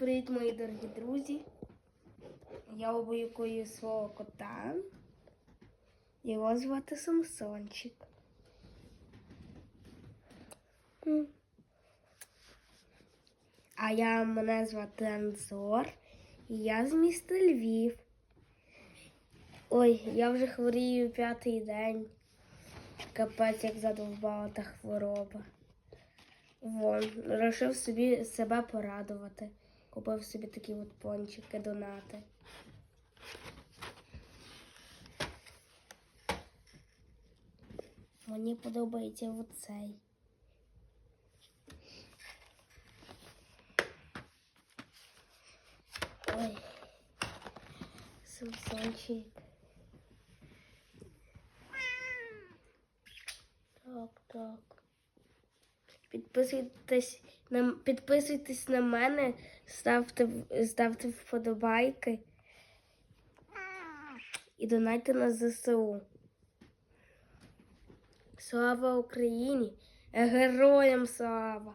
привіт, мої дорогі друзі. Я обоюкую свого кота. Його звати Самсончик. А я мене звати Анзор, і я з міста Львів. Ой, я вже хворію п'ятий день. Капець, як задовбала та хвороба. Вон, вирішив собі себе порадувати. Купив собі такі от пончики, донати. Мені подобається оцей. Ой, Самсончик. Так, так. Підписуйтесь на, підписуйтесь на мене, ставте, ставте вподобайки і донайте на ЗСУ. Слава Україні! Героям слава!